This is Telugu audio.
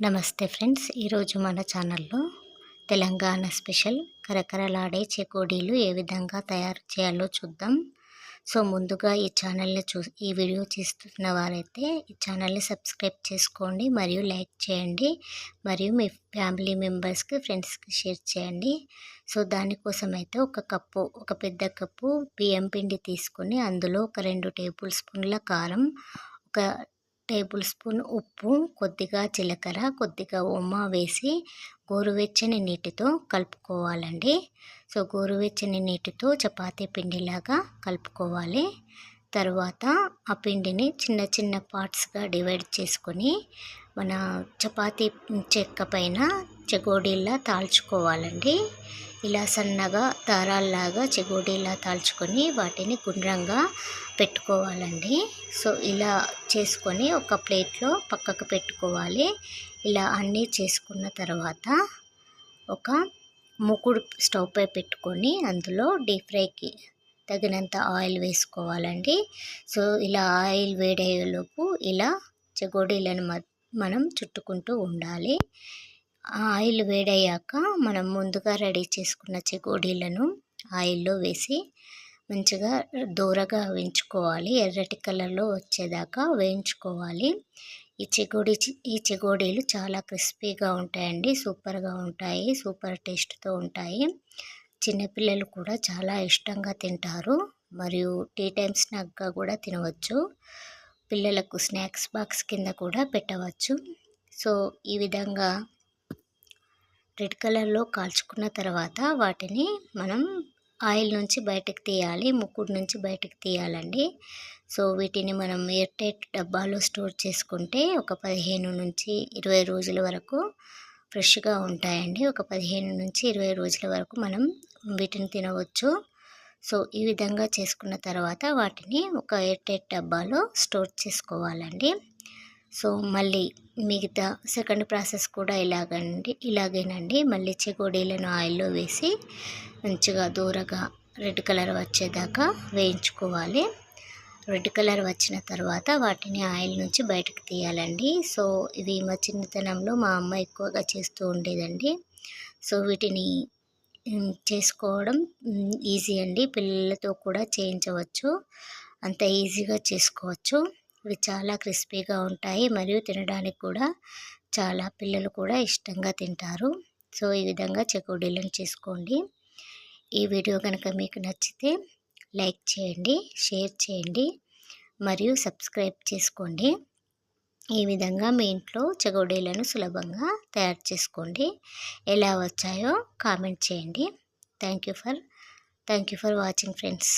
నమస్తే ఫ్రెండ్స్. ఈరోజు మన ఛానల్లో తెలంగాణ స్పెషల్ కరకరలాడే చెకోడీలు ఏ విధంగా తయారు చేయాలో చూద్దాం. సో ముందుగా ఈ ఛానల్ని చూ ఈ వీడియో చూస్తున్న వారైతే ఈ ఛానల్ని సబ్స్క్రైబ్ చేసుకోండి మరియు లైక్ చేయండి మరియు మీ ఫ్యామిలీ మెంబర్స్కి ఫ్రెండ్స్కి షేర్ చేయండి. సో దానికోసం అయితే ఒక కప్పు ఒక పెద్ద కప్పు బియ్యం పిండి తీసుకొని అందులో ఒక రెండు టేబుల్ స్పూన్ల కారం ఒక టేబుల్ స్పూన్ ఉప్పు కొద్దిగా జీలకర్ర కొద్దిగా ఉమ్మ వేసి గోరువెచ్చని నీటితో కలుపుకోవాలండి. సో గోరువెచ్చని నీటితో చపాతీ పిండిలాగా కలుపుకోవాలి. తర్వాత ఆ పిండిని చిన్న చిన్న పార్ట్స్గా డివైడ్ చేసుకొని మన చపాతీ చెక్క పైన చెగోడీలా తాల్చుకోవాలండి. ఇలా సన్నగా దారాల్లాగా చెగోడీలా తాల్చుకొని వాటిని గుండ్రంగా పెట్టుకోవాలండి. సో ఇలా చేసుకొని ఒక ప్లేట్లో పక్కకు పెట్టుకోవాలి. ఇలా అన్నీ చేసుకున్న తర్వాత ఒక మూకుడు స్టవ్ పై పెట్టుకొని అందులో డీప్ ఫ్రైకి తగినంత ఆయిల్ వేసుకోవాలండి. సో ఇలా ఆయిల్ వేడయ్యేలోపు ఇలా చెగోడీలను మనం చుట్టుకుంటూ ఉండాలి. ఆయిల్ వేడయ్యాక మనం ముందుగా రెడీ చేసుకున్న చెగోడీలను ఆయిల్లో వేసి మంచిగా దూరగా వేయించుకోవాలి. ఎర్రటి కలర్లో వచ్చేదాకా వేయించుకోవాలి. ఈ చెగోడి ఈ చెగోడీలు చాలా క్రిస్పీగా ఉంటాయండి. సూపర్గా ఉంటాయి. సూపర్ టేస్ట్తో ఉంటాయి. చిన్నపిల్లలు కూడా చాలా ఇష్టంగా తింటారు. మరియు టీ టైమ్ స్నాక్గా కూడా తినవచ్చు. పిల్లలకు స్నాక్స్ బాక్స్ కింద కూడా పెట్టవచ్చు. సో ఈ విధంగా రెడ్ కలర్లో కాల్చుకున్న తర్వాత వాటిని మనం ఆయిల్ నుంచి బయటకు తీయాలి ముక్కుడు నుంచి బయటకు తీయాలండి. సో వీటిని మనం ఎయిర్టైట్ డబ్బాలో స్టోర్ చేసుకుంటే ఒక పదిహేను నుంచి ఇరవై రోజుల వరకు ఫ్రెష్గా ఉంటాయండి. ఒక పదిహేను నుంచి ఇరవై రోజుల వరకు మనం వీటిని తినవచ్చు. సో ఈ విధంగా చేసుకున్న తర్వాత వాటిని ఒక ఎయిర్టైట్ డబ్బాలో స్టోర్ చేసుకోవాలండి. సో మళ్ళీ మిగతా సెకండ్ ప్రాసెస్ కూడా ఇలాగండి ఇలాగేనండి. మళ్ళీ చెగోడీలను ఆయిల్లో వేసి మంచిగా దూరగా రెడ్ కలర్ వచ్చేదాకా వేయించుకోవాలి. రెడ్ కలర్ వచ్చిన తర్వాత వాటిని ఆయిల్ నుంచి బయటకు తీయాలండి. సో ఇవి మా చిన్నతనంలో మా అమ్మ ఎక్కువగా చేస్తూ ఉండేదండి. సో వీటిని చేసుకోవడం ఈజీ అండి. పిల్లలతో కూడా చేయించవచ్చు. అంత ఈజీగా చేసుకోవచ్చు. ఇవి చాలా క్రిస్పీగా ఉంటాయి మరియు తినడానికి కూడా చాలా పిల్లలు కూడా ఇష్టంగా తింటారు. సో ఈ విధంగా చెకోడీలను చేసుకోండి. ఈ వీడియో కనుక మీకు నచ్చితే లైక్ చేయండి షేర్ చేయండి మరియు సబ్స్క్రైబ్ చేసుకోండి. ఈ విధంగా మీ ఇంట్లో చెగోడీలను సులభంగా తయారు చేసుకోండి. ఎలా వచ్చాయో కామెంట్ చేయండి. Thank you for thank you for watching friends.